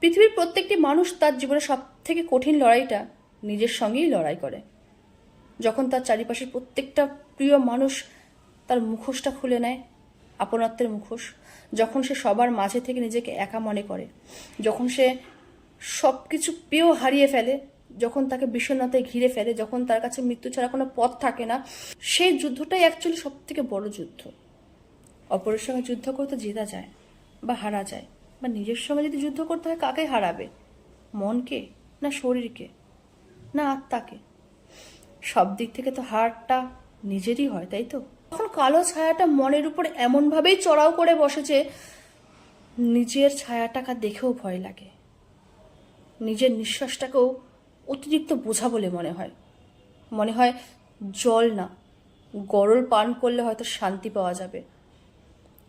পৃথিবীর প্রত্যেকটি মানুষ তার জীবনে সব থেকে কঠিন লড়াইটা নিজের সঙ্গেই লড়াই করে। যখন তার চারিপাশের প্রত্যেকটা প্রিয় মানুষ তার মুখোশটা খুলে নেয় আপনত্বের মুখোশ, যখন সে সবার মাঝে থেকে নিজেকে একা মনে করে, যখন সে সব কিছু পেয়েও হারিয়ে ফেলে, যখন তাকে বিষণ্ণতায় ঘিরে ফেলে, যখন তার কাছে মৃত্যু ছাড়া কোনো পথ থাকে না, সেই যুদ্ধটাই অ্যাকচুয়ালি সব থেকে বড় যুদ্ধ। অপরের সঙ্গে যুদ্ধ করতে জেতা যায় বা হারা যায়। বা নিজের সঙ্গে যদি যুদ্ধ করতে হয়, কাকে হারাবে? মনকে না শরীরকে? না আত্মাকে? সব দিক থেকে তো হারটা নিজেরই হয়, তাই তো? তখন কালো ছায়াটা মনের উপর এমনভাবেই চড়াও করে বসেছে নিজের ছায়াটাকে দেখেও ভয় লাগে। নিজের নিঃশ্বাসটাকেও অতিরিক্ত বোঝা বলে মনে হয়। মনে হয় জল না, গরল পান করলে হয়তো শান্তি পাওয়া যাবে।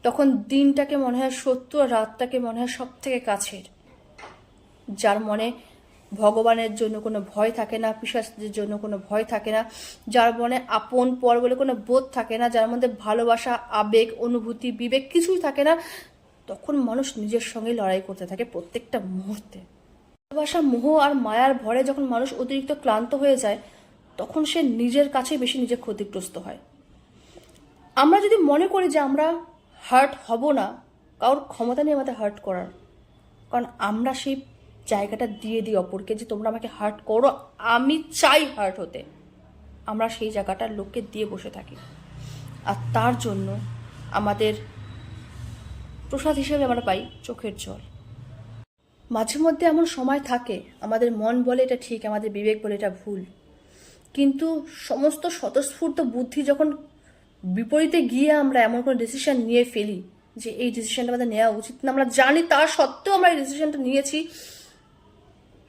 তখন দিনটাকে মনে হয় সত্য আর রাতটাকে মনে হয় সব থেকে কাছের। যার মনে ভগবানের জন্য কোনো ভয় থাকে না, পিসাচদের জন্য কোনো ভয় থাকে না, যার মনে আপন পর বলে কোনো বোধ থাকে না, যার মধ্যে ভালোবাসা, আবেগ, অনুভূতি, বিবেক কিছুই থাকে না, তখন মানুষ নিজের সঙ্গে লড়াই করতে থাকে প্রত্যেকটা মুহূর্তে। ভালোবাসা মোহ আর মায়ার ভরে যখন মানুষ অতিরিক্ত ক্লান্ত হয়ে যায়, তখন সে নিজের কাছে বেশি নিজে ক্ষতিগ্রস্ত হয়। আমরা যদি মনে করি যে আমরা হার্ট হব না, কারোর ক্ষমতা নেই আমাদের হার্ট করার। কারণ আমরা সেই জায়গাটা দিয়ে দিই অপরকে যে তোমরা আমাকে হার্ট করো, আমি চাই হার্ট হতে। আমরা সেই জায়গাটা লোককে দিয়ে বসে থাকি। আর তার জন্য আমাদের প্রসাদ হিসেবে আমরা পাই চোখের জল। মাঝে মধ্যে এমন সময় থাকে, আমাদের মন বলে এটা ঠিক, আমাদের বিবেক বলে এটা ভুল। কিন্তু সমস্ত স্বতঃস্ফূর্ত বুদ্ধি যখন বিপরীতে গিয়ে আমরা এমন কোনো ডিসিশন নিয়ে ফেলি যে এই ডিসিশনটা আমাদের নেওয়া উচিত না। আমরা জানি তা সত্ত্বেও আমরা এই ডিসিশনটা নিয়েছি।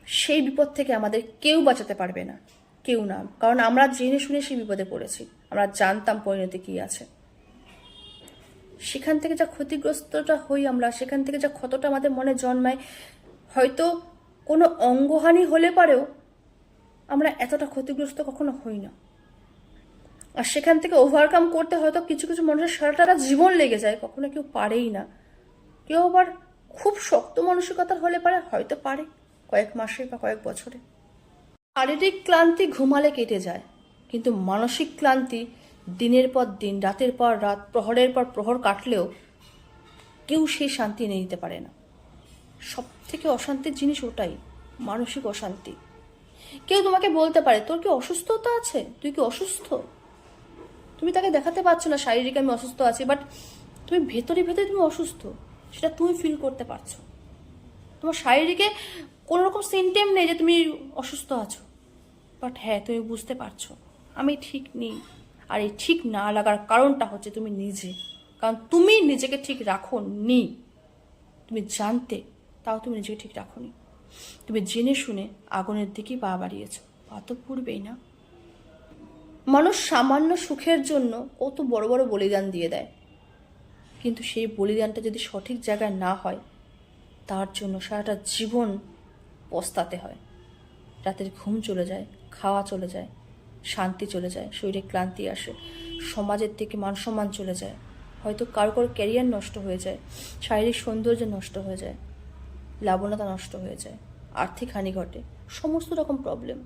সেই বিপদ থেকে আমাদের কেউ বাঁচাতে পারবে না। কেউ না। কারণ আমরা জেনে শুনে সেই বিপদে পড়েছি। আমরা জানতাম পরিণতি কী আছে। সেখান থেকে যা ক্ষতিগ্রস্তটা হই আমরা, সেখান থেকে যা ক্ষতটা আমাদের মনে জন্মায়, হয়তো কোনো অঙ্গহানি হলে পারেও আমরা এতটা ক্ষতিগ্রস্ত কখনো হই না। আর সেখান থেকে ওভারকাম করতে হয়তো কিছু কিছু মানুষের সারাটা জীবন লেগে যায়, কখনো কেউ পারেই না। কেউ আবার খুব শক্ত মানসিকতার হলে পারে, হয়তো পারে, কয়েক মাসে বা কয়েক বছরে। শারীরিক ক্লান্তি ঘুমালে কেটে যায়, কিন্তু মানসিক ক্লান্তি দিনের পর দিন, রাতের পর রাত, প্রহরের পর প্রহর কাটলেও কেউ সেই শান্তি এনে দিতে পারে না। সব থেকে অশান্তির জিনিস ওটাই, মানসিক অশান্তি। কেউ তোমাকে বলতে পারে, তোর কি অসুস্থতা আছে? তুই কি অসুস্থ? তুমি তাকে দেখাতে পারছ না, শারীরিক আমি অসুস্থ আছি বাট তুমি ভেতরে ভেতরে তুমি অসুস্থ, সেটা তুমি ফিল করতে পারছ। তোমার শারীরিকে কোনো রকম সিমটেম নেই যে তুমি অসুস্থ আছো বাট হ্যাঁ তুমি বুঝতে পারছ, আমি ঠিক নেই। আর এই ঠিক না লাগার কারণটা হচ্ছে তুমি নিজে, কারণ তুমি নিজেকে ঠিক রাখো নি তুমি জানতে, তাও তুমি নিজেকে ঠিক রাখোনি। তুমি জেনে শুনে আগুনের দিকেই পা বাড়িয়েছো, পা তো পূর্বেই না। মানুষ সামান্য সুখের জন্য কত বড় বড় বলিদান দিয়ে দেয়। কিন্তু সেই বলিদানটা যদি সঠিক জায়গায় না হয়, তার জন্য সারাটা জীবন পস্তাতে হয়। রাতের ঘুম চলে যায়, খাওয়া চলে যায়, শান্তি চলে যায়, শরীরে ক্লান্তি আসে, সমাজের থেকে মান সম্মান চলে যায়। হয়তো কারও কারও ক্যারিয়ার নষ্ট হয়ে যায়, শারীরিক সৌন্দর্য নষ্ট হয়ে যায় লাবণতা নষ্ট হয়ে যায়, আর্থিক হানি ঘটে সমস্ত রকম প্রবলেম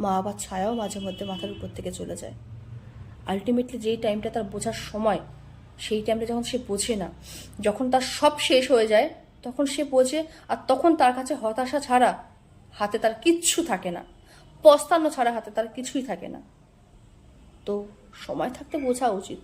মা বাবার ছায়াও মাঝে মধ্যে মাথার উপর থেকে চলে যায়। আলটিমেটলি যেই টাইমটা তার বোঝার সময়, সেই টাইমটা যখন সে বোঝে না, যখন তার সব শেষ হয়ে যায়, তখন সে বোঝে আর তখন তার কাছে হতাশা ছাড়া হাতে তার কিচ্ছু থাকে না। পস্তানো ছাড়া হাতে তার কিছুই থাকে না। তো সময় থাকতে বোঝা উচিত।